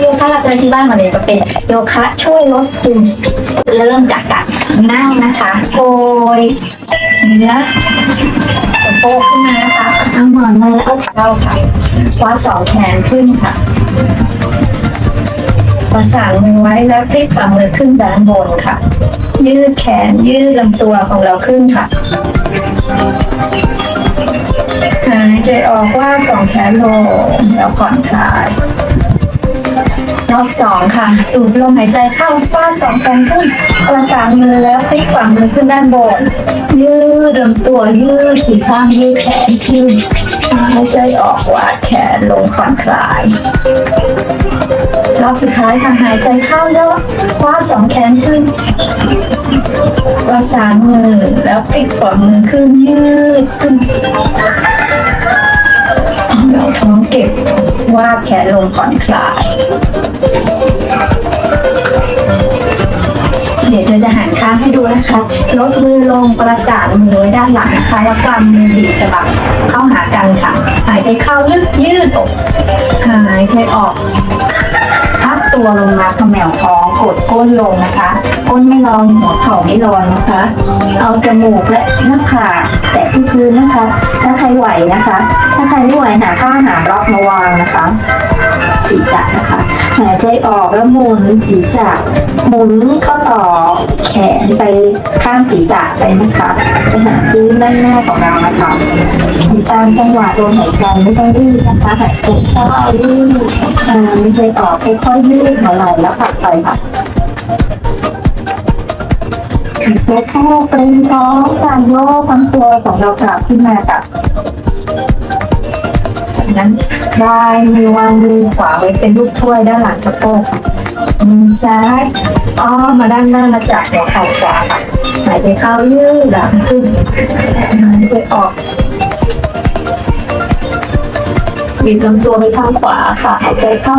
โยคะหลักเลยที่บ้านมาเลยจะเป็นโยคะช่วยลดภูมิเริ่มจากการนั่งนะคะโกยเนื้อสะโพกขึ้นมานะคะเอาหมอนมาแล้วเอาเท้าค่ะคว้าสองแขนขึ้นค่ะประสานมือไว้แล้วพลิกฝ่ามือขึ้นด้านบนค่ะ ยืดแขนยืดลำตัวของเราขึ้นค่ะหายใจออกว่าสองแขนลงแล้วผ่อนคลาย รอบสองค่ะ สูดลมหายใจเข้าฟาดสองแขนขึ้นประสานมือแล้วพลิกฝ่ามือขึ้นด้านบน ยืดลำตัวยืดสีข้างยืดแขนขึ้นหายใจออกวาดแขนลงผ่อนคลายรอบสุดท้ายค่ะหายใจเข้าแล้วคว้าสองแขนขึ้น ประสานมือแล้วพลิกฝ่ามือขึ้นยืดขึ้น แขนลงผ่อนคลาย เดี๋ยวเราจะหันข้างให้ดูนะคะ ลดมือลงประสานมือไว้ด้านหลังนะคะแล้วกำมือบีบสะบักเข้าหากันค่ะ หายใจเข้าลึกยืดอก หายใจออก พับตัวลงมาขมวท้องกดก้นลงนะคะ ก้นไม่ลอยหัวเข่าไม่ลอยนะคะ เอาจมูกและหน้าผากแตะที่พื้นนะคะ ถ้าใครไหวนะคะ ถ้าใครไม่ไหวหาข้าหาบล็อกมาวางนะคะ ศีรษะนะคะหายใจออกแล้วหมุนศีรษะหมุนเข้าต่อแขนไปข้างศีรษะไปนะคะไปหาพื้นด้านหน้าของเรานะคะตามจังหวะลมหายใจไม่ต้องรีบนะคะหายใจเข้ายืดหายใจออกค่อยๆยืดหัวไหล่แล้วผลักไปค่ะแล้วก็เป็นท้องการโยกทั้งตัวของเรากลับขึ้นมากับจาก นั้น ได้มือวางมือขวาไว้เป็นลูกช่วยด้านหลังสะโพกมือซ้ายอ้อมมาด้านหน้ามาจากหัวเข่าขวาหายใจเข้ายืดหลังขึ้นหายใจออกบีบลำตัวไปข้างขวาค่ะหายใจเข้า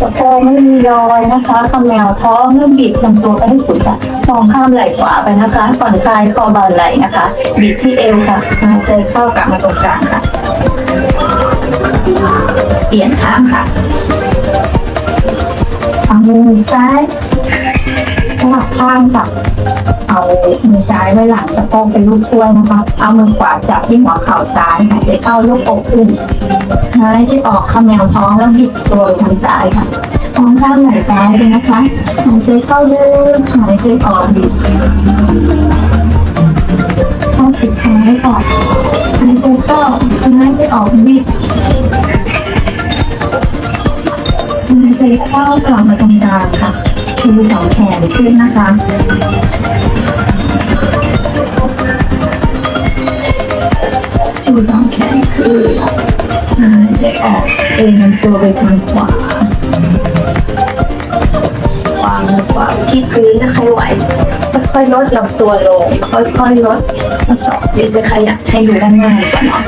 สะโพกไม่มีรอยนะคะคำแมวท้องเริ่มบีบลำตัวไปให้สุดค่ะมองข้ามไหล่ขวาไปนะคะผ่อนคลายคอบาไหล่นะคะบีบที่เอวค่ะหายใจเข้ากลับมาตรงกลางค่ะ เปลี่ยนข้างค่ะเอามือซ้ายสลับข้างค่ะเอามือซ้ายไว้หลังสะโพกเป็นลูกช่วยนะคะ เอามือขวาจับที่หัวเข่าซ้ายหายใจเข้าลูกอกขึ้นหายใจออกขมแมวท้องแล้วบิดตัวไปทางซ้ายค่ะมองข้างไหล่ซ้ายเลยนะคะหายใจเข้าลึกหายใจออกบิดเข้าสุดท้ายออกหายใจเข้าหายใจออกบิด หายใจเข้ากลับมาตรงกลางค่ะชูสองแขนขึ้นนะคะชูสองแขนขึ้นหายใจออกเอ็นลำตัวไปทางขวาวางขวาที่พื้นถ้าใครไหวค่อยๆลดลำตัวลง ค่อยๆลดมาสองเดี๋ยวจะขยับให้ดูด้านหน้าก่อนเนาะ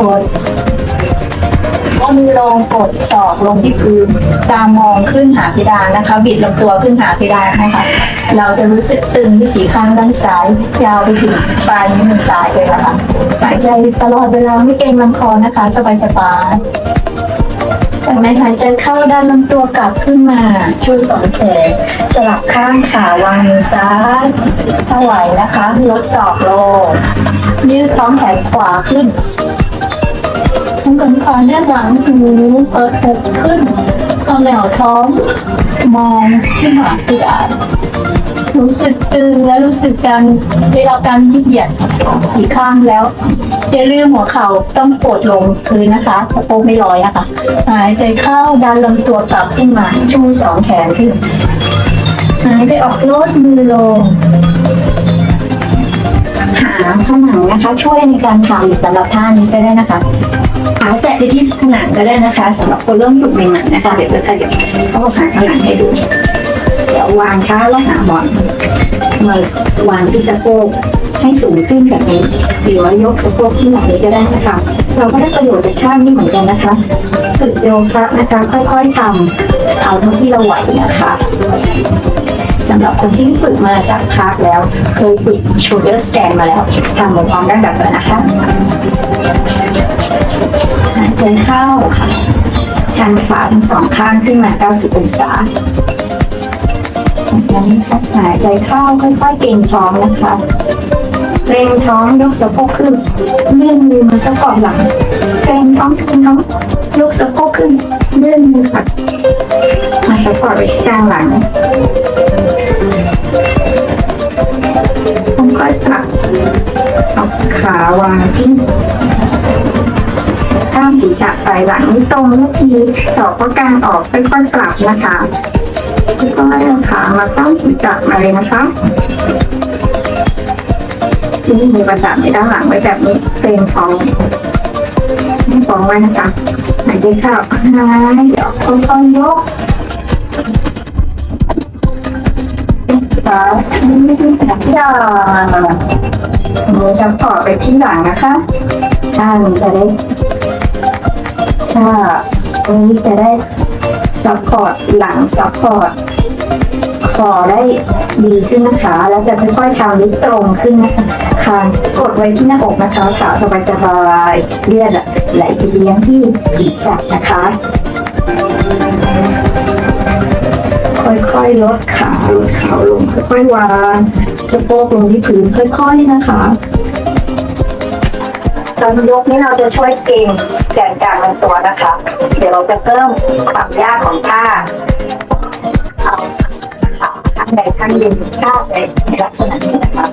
กด ก้มลงกดศอกลงที่พื้นตามมองขึ้นหาเพดานนะคะ บิดลำตัวขึ้นหาเพดานนะคะ เราจะรู้สึกตึงที่สีข้างด้านซ้าย ยาวไปถึงปลายนิ้วมือซ้ายเลยนะคะหายใจตลอดเวลาไม่เกรงลำคอนะคะ สบายๆจากนั้นหายใจเข้าด้านลำตัวกลับขึ้นมาชูสองแขนสลับข้างขาวางมือซ้ายถ้าไหวนะคะลดศอกลงยืดท้องแขนขวาขึ้น ทำกลางคอด้านหลังหูเปิดอกขึ้นคอแหวท้อง มองขึ้นหาเพดานรู้สึกตึงและรู้สึกการได้รับการยืดเหยียดสีข้างแล้วอย่าลืมหัวเข่าต้องกดลงพื้นนะคะสะโพกไม่ลอยนะคะหายใจเข้าดันลำตัวกลับขึ้นมาชูสองแขนขึ้นหายใจออกลดมือลงหาผนังนะคะ ช่วยในการทำสำหรับท่านี้ก็ได้นะคะาแตะไปที่ผนังก็ได้นะคะสำหรับคนเริ่มฝึกใหม่ๆนะคะเดี๋ยวจะขยับเขาหาผนังให้ดูเดี๋ยววางเท้าแล้วหาหมอนมาวางที่สะโพกให้สูงขึ้นแบบนี้หรือว่ายกสะโพกขึ้นแบบนี้ก็ได้นะคะ เราก็ได้ประโยชน์จากท่านี้เหมือนกันนะคะฝึกโยคะนะคะค่อยๆทำเอาเท่าที่เราไหวนะคะสำหรับคนที่ฝึกมาสักพักแล้วเคยฝึก shoulder stand มาแล้วทำพร้อมกันแบบนั้นนะคะ หายใจเข้าชันขาทั้งสองข้างขึ้นมา 90 องศาจากนั้นหายใจเข้าค่อยๆเก่งท้องนะคะเกรงท้องยกสะโพกขึ้นเลื่อนมือมาสะกอดหลังเกรงท้องเกรงท้องยกสะโพกขึ้นเลื่อนมือค่ะมาสะกอดไว้ที่กลางหลัง ศีรษะไปหลังไม่ตรงนาทีดอกก็กางออกค่อยๆปรับนะคะค่อยๆเอาขามาตั้งศีรษะมาเลยนะคะทีนี้มีประสาทในด้านหลังไว้แบบนี้เป็นท้องไม่ฟ้องไว้นะคะหายใจเข้าหายใจออกค่อยๆยกขาไม่ได้แต่ที่ดามือจะต่อไปที่หลังนะคะด้านจะได้ ถ้าตรงนี้จะได้ซัพพอร์ตหลังซัพพอร์ตคอได้ดีขึ้นนะคะ แล้วจะค่อยๆทำลิตรงขึ้นนะคะคางกดไว้ที่หน้าอกนะคะขาสบายสบายๆเลือดไหลไปเลี้ยงที่ศีรษะนะคะ ค่อยๆลดขาลดขาลงค่อยๆวางสะโพกลงที่พื้นค่อยๆนะคะ ตอนยกนี้เราจะช่วยเก่งแกนกลางลำตัวนะคะ เดี๋ยวเราจะเพิ่มความยากของท่าเอาขาข้างใดข้างหนึ่งท่าในลักษณะนี้นะคะ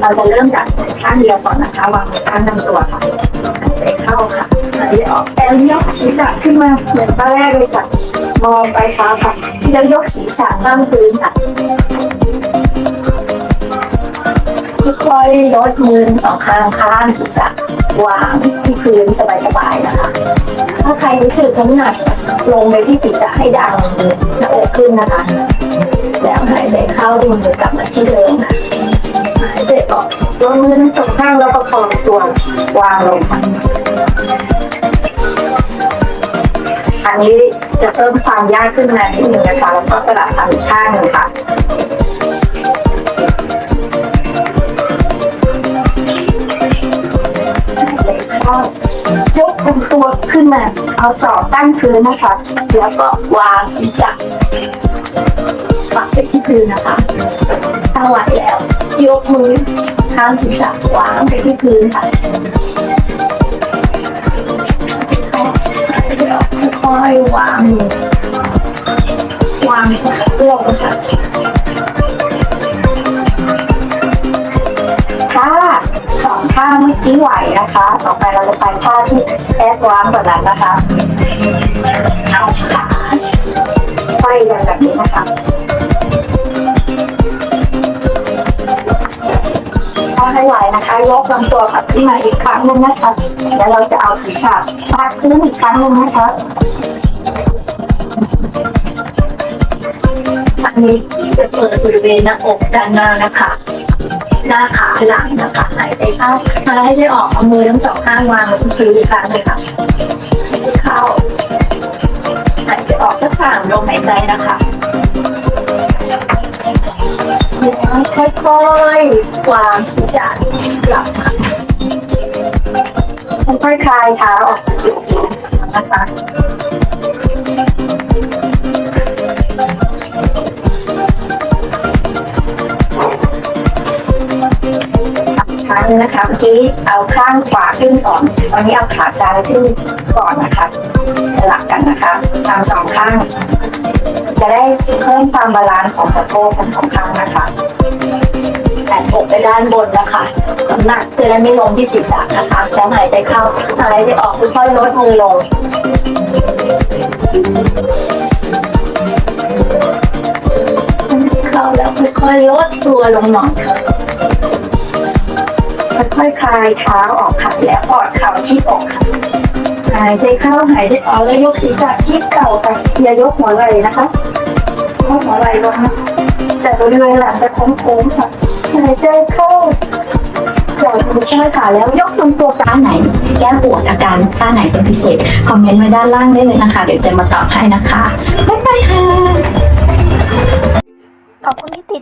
เราจะเริ่มจากข้างเดียวก่อนนะคะวางข้างลำตัวค่ะใจเข้าค่ะหายใจออกแล้วยกศีรษะขึ้นมาเหมือนตอนแรกเลยค่ะมองไปเท้าค่ะแล้วยกศีรษะตั้งพื้นค่ะ อยๆลดมือสองข้างข้างศีรษะวางที่พื้นสบายๆนะคะ ถ้าใครรู้สึกน้ำหนักลงไปที่ศีรษะให้ดังหน้าอกขึ้นนะคะ แล้วหายใจเข้าดึงมือกลับมาที่เดิมค่ะหายใจออกลงมือทั้งสองข้างแล้วประคองตัววางลงอันนี้จะเพิ่มความยากขึ้นมานิดนึงนะคะแล้วก็สลับทางอีกข้างหนึ่งค่ะายกลำตัวขึ้นมา เอาศอกตั้งพื้นนะคะ แล้วก็วางศีรษะปักไปที่พื้นนะคะถ้าไหวแล้ว ยกมือข้างศีรษะวางไปที่พื้นค่ะค่อยวางมือวางสักรอบนะคะถ้าสองท่าเมื่อกี้ไหวนะคะ ต่อไปเราจะไป ท่าที่แอดวานกว่านั้นนะคะไขว้กันแบบนี้นะคะถ้าให้ไหวนะคะยกลำตัวขับขึ้นมาอีกครั้งหนึงนะคะแล้วเราจะเอาศีรษะพาดพื้นอีกครั้งหนึงนะคะอันนี้จะเปิดบริเวณหน้าอกด้านหน้านะคะ หน้าขาหลังนะคะหายใจเข้าหายใจออกเอามือทั้งสองข้างวางบนพื้นอีกครั้งเลยค่ะเข้าหายใจออกสักสามลมหายใจนะคะแล้วค่อยๆวางศีรษะกลับค่อยๆคลายเท้าออกจากจุดนี้นะคะ งนะคะเมื่อกี้เอาข้างขวาขึ้นก่อนตอนนี้เอาขาซ้ายขึ้นก่อนนะคะ สลับกันนะคะทำสองข้าง จะได้เพิ่มความบาลานซ์ของสะโพกทั้งสองข้างนะคะแตะอกไปด้านบนนะคะน้ำหนักจะได้ไม่ลงที่ศีรษะนะคะแล้วหายใจเข้าหายใจออกค่อยๆลดมือลง เข้าแล้วค่อยๆลดตัวลงหน่อย ค่อยๆคลายเท้าออกค่ะแล้วกอดเข่าชิดอกค่ะหายใจเข้าหายใจออกแล้วยกศีรษะชิดเข่าค่ะอย่ายกหัวไหล่นะคะยกหัวไหล่ลงนะแต่บริเวณหลังจะโค้งๆค่ะหายใจเข้าปล่อยมือช่วยขาแล้วยกลำตัวกลาไหน แก้ปวดอาการท่าไหนเป็นพิเศษคอมเมนต์ไว้ด้านล่างได้เลยนะคะ เดี๋ยวจะมาตอบให้นะคะบ๊ายบายค่ะ